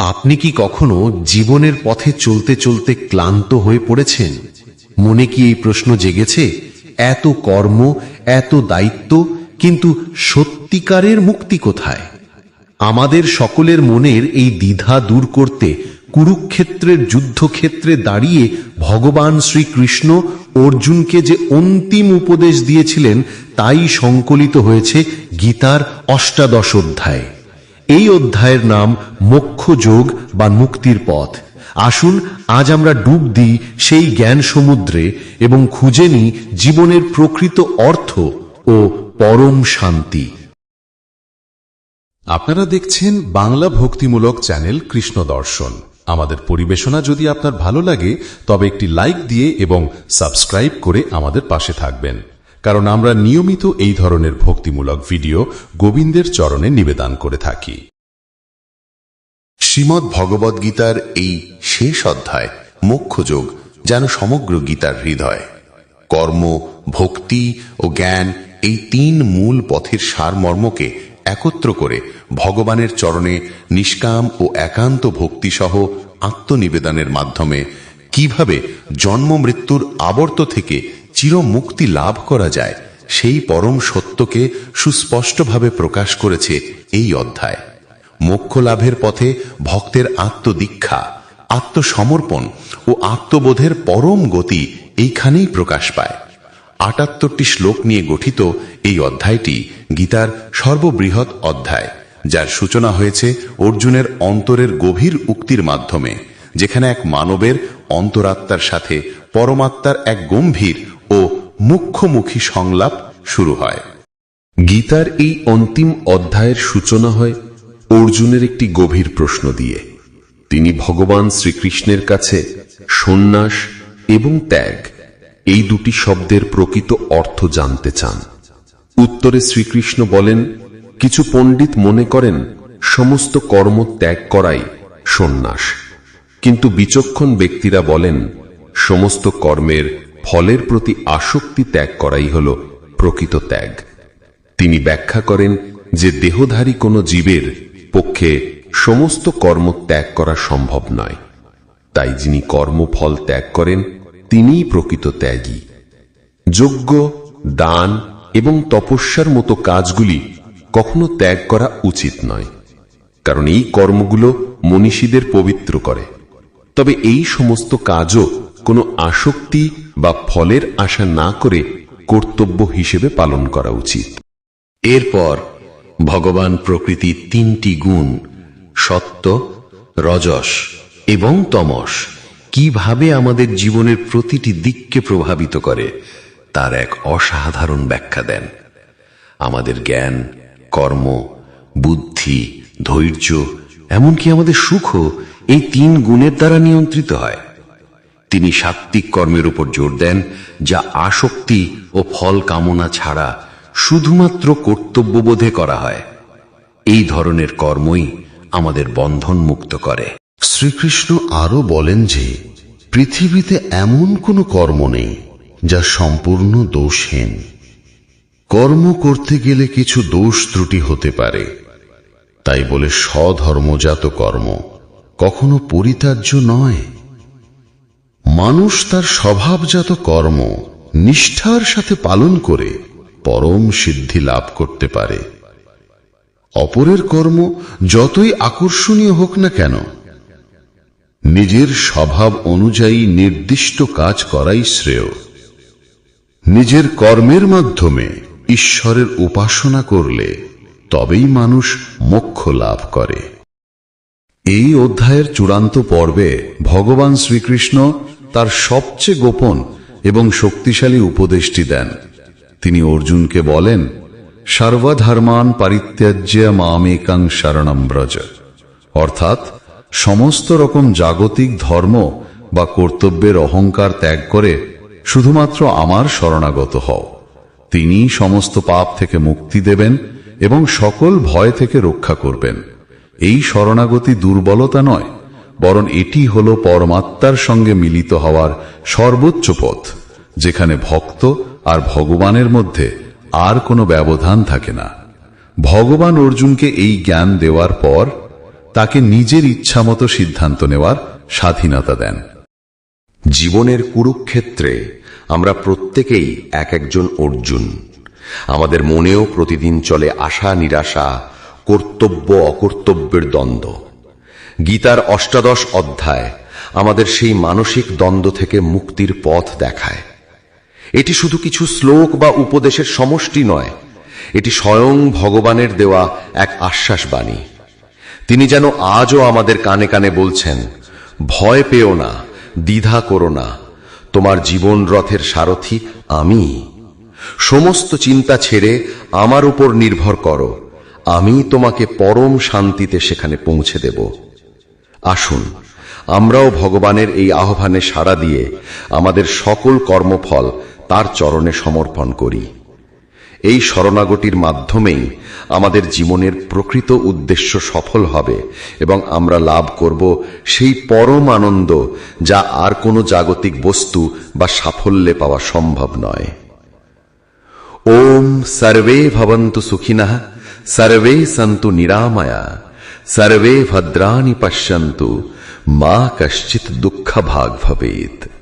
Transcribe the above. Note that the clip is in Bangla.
আপনি কি কখনো জীবনের পথে চলতে চলতে ক্লান্ত হয়ে পড়েছেন? মনে কি এই প্রশ্ন জেগেছে? এত কর্ম, এত দায়িত্ব, কিন্তু সত্যিকারের মুক্তি কোথায়? আমাদের সকলের মনের এই দ্বিধা দূর করতে, কুরুক্ষেত্রের যুদ্ধক্ষেত্রে দাঁড়িয়ে ভগবান শ্রীকৃষ্ণ অর্জুনকে যে অন্তিম উপদেশ দিয়েছিলেন, তাই সংকলিত হয়েছে গীতার অষ্টাদশ অধ্যায়। এই অধ্যায়ের নাম মোক্ষ যোগ বা মুক্তির পথ। আসুন, আজ আমরা ডুব দিই সেই জ্ঞান সমুদ্রে এবং খুঁজে নিই জীবনের প্রকৃত অর্থ ও পরম শান্তি। আপনারা দেখছেন বাংলা ভক্তিমূলক চ্যানেল কৃষ্ণ দর্শন। আমাদের পরিবেশনা যদি আপনার ভালো লাগে, তবে একটি লাইক দিয়ে এবং সাবস্ক্রাইব করে আমাদের পাশে থাকবেন। কারণ আমরা নিয়মিত এই ধরনের ভক্তিমূলক ভিডিও গোবিন্দের চরণে নিবেদন করে থাকি। শ্রীমদ্ ভগবদ গীতার এই শেষ অধ্যায় মোক্ষযোগ যেন সমগ্র গীতার হৃদয়। কর্ম, ভক্তি ও জ্ঞান এই তিন মূল পথের সারমর্মকে একত্র করে ভগবানের চরণে নিষ্কাম ও একান্ত ভক্তিসহ আত্মনিবেদনের মাধ্যমে কীভাবে জন্ম মৃত্যুর আবর্ত থেকে চিরমুক্তি লাভ করা যায়, সেই পরম সত্যকে সুস্পষ্টভাবে প্রকাশ করেছে এই অধ্যায়। মোক্ষ লাভের পথে ভক্তের আত্মদীক্ষা, আত্মসমর্পণ ও আত্মবোধের পরম গতি এইখানেই প্রকাশ পায়। আটাত্তরটি শ্লোক নিয়ে গঠিত এই অধ্যায়টি গীতার সর্ববৃহৎ অধ্যায়, যার সূচনা হয়েছে অর্জুনের অন্তরের গভীর উক্তির মাধ্যমে, যেখানে এক মানবের অন্তরাত্মার সাথে পরমাত্মার এক গম্ভীর ও মুখ্যমুখী সংলাপ শুরু হয়। গীতার এই অন্তিম অধ্যায়ের সূচনা হয় অর্জুনের একটি গভীর প্রশ্ন দিয়ে। তিনি ভগবান শ্রীকৃষ্ণের কাছে সন্ন্যাস এবং ত্যাগ এই দুটি শব্দের প্রকৃত অর্থ জানতে চান। উত্তরে শ্রীকৃষ্ণ বলেন, কিছু পণ্ডিত মনে করেন, সমস্ত কর্ম ত্যাগ করাই সন্ন্যাস। কিন্তু বিচক্ষণ ব্যক্তিরা বলেন, সমস্ত কর্মের ফলের প্রতি আসক্তি ত্যাগ করাই হল প্রকৃত ত্যাগ। তিনি ব্যাখ্যা করেন যে দেহধারী কোনো জীবের পক্ষে সমস্ত কর্ম ত্যাগ করা সম্ভব নয়। তাই যিনি কর্মফল ত্যাগ করেন, তিনিই প্রকৃত ত্যাগী। যজ্ঞ, দান এবং তপস্যার মতো কাজগুলি কখনো ত্যাগ করা উচিত নয়, কারণ এই কর্মগুলো মনীষীদের পবিত্র করে। তবে এই সমস্ত কাজও কোনো আসক্তি বা ফলের আশা না করে কর্তব্য হিসেবে পালন করা উচিত। এরপর ভগবান প্রকৃতির তিনটি গুণ, সত্য, রজস এবং তমস, কীভাবে আমাদের জীবনের প্রতিটি দিককে প্রভাবিত করে, তার এক অসাধারণ ব্যাখ্যা দেন। আমাদের জ্ঞান, কর্ম, বুদ্ধি, ধৈর্য, এমনকি আমাদের সুখও এই তিন গুণের দ্বারা নিয়ন্ত্রিত হয়। তিনি সাত্বিক কর্মের উপর জোর দেন, যা আসক্তি ও ফল কামনা ছাড়া শুধুমাত্র কর্তব্যবোধে করা হয়। এই ধরনের কর্মই আমাদের বন্ধন মুক্ত করে। শ্রীকৃষ্ণ আরও বলেন যে, পৃথিবীতে এমন কোনো কর্ম নেই যা সম্পূর্ণ দোষহীন। কর্ম করতে গেলে কিছু দোষ ত্রুটি হতে পারে। তাই বলে স্বধর্মজাত কর্ম কখনো পরিত্যাজ্য নয়। মানুষ তার স্বভাবজাত কর্ম নিষ্ঠার সাথে পালন করে পরম সিদ্ধি লাভ করতে পারে। অপরের কর্ম যতই আকর্ষণীয় হোক না কেন, নিজের স্বভাব অনুযায়ী নির্দিষ্ট কাজ করাই শ্রেয়। নিজের কর্মের মাধ্যমে ঈশ্বরের উপাসনা করলে তবেই মানুষ মোক্ষ লাভ করে। এই অধ্যায়ের চূড়ান্ত পর্বে ভগবান শ্রীকৃষ্ণ তার সবচেয়ে গোপন এবং শক্তিশালী উপদেশটি দেন। তিনি অর্জুনকে বলেন, সর্বধর্মান পরিত্যাজ্য মামেকাং শরণম ব্রজ। অর্থাৎ, সমস্ত রকম জাগতিক ধর্ম বা কর্তব্যের অহংকার ত্যাগ করে শুধুমাত্র আমার শরণাগত হও। তিনি সমস্ত পাপ থেকে মুক্তি দেবেন এবং সকল ভয় থেকে রক্ষা করবেন। এই শরণাগতি দুর্বলতা নয়, বরং এটি হল পরমাত্মার সঙ্গে মিলিত হওয়ার সর্বোচ্চ পথ, যেখানে ভক্ত আর ভগবানের মধ্যে আর কোনো ব্যবধান থাকে না। ভগবান অর্জুনকে এই জ্ঞান দেওয়ার পর তাকে নিজের ইচ্ছামতো সিদ্ধান্ত নেওয়ার স্বাধীনতা দেন। জীবনের কুরুক্ষেত্রে আমরা প্রত্যেকেই এক একজন অর্জুন। আমাদের মনেও প্রতিদিন চলে আশা নিরাশা কর্তব্য অকর্তব্যের দ্বন্দ্ব। গীতার অষ্টাদশ অধ্যায় আমাদের সেই মানসিক দ্বন্দ্ব থেকে মুক্তির পথ দেখায়। এটি শুধু কিছু শ্লোক বা উপদেশের সমষ্টি নয়, এটি স্বয়ং ভগবানের দেওয়া এক আশ্বাস বাণী তিনি যেন আজও আমাদের কানে কানে বলছেন, ভয় পেও না, দ্বিধা করো না, তোমার জীবন রথের সারথি আমি। সমস্ত চিন্তা ছেড়ে আমার উপর নির্ভর করো আমি তোমাকে পরম শান্তিতে সেখানে পৌঁছে দেব। আসুন, আমরাও ভগবানের এই আহ্বানে সাড়া দিয়ে আমাদের সকল কর্মফল তার চরণে সমর্পণ করি। এই শরণাগতির মাধ্যমেই আমাদের জীবনের প্রকৃত উদ্দেশ্য সফল হবে এবং আমরা লাভ করব সেই পরম আনন্দ যা আর কোনো জাগতিক বস্তু বা সাফল্যে পাওয়া সম্ভব নয়। ওম সর্বে ভবন্তু সুখিনঃ सर्वे सन्तु निरामया सर्वे भद्राणि पश्यन्तु मा कश्चित् दुःखभाग् भवेत्।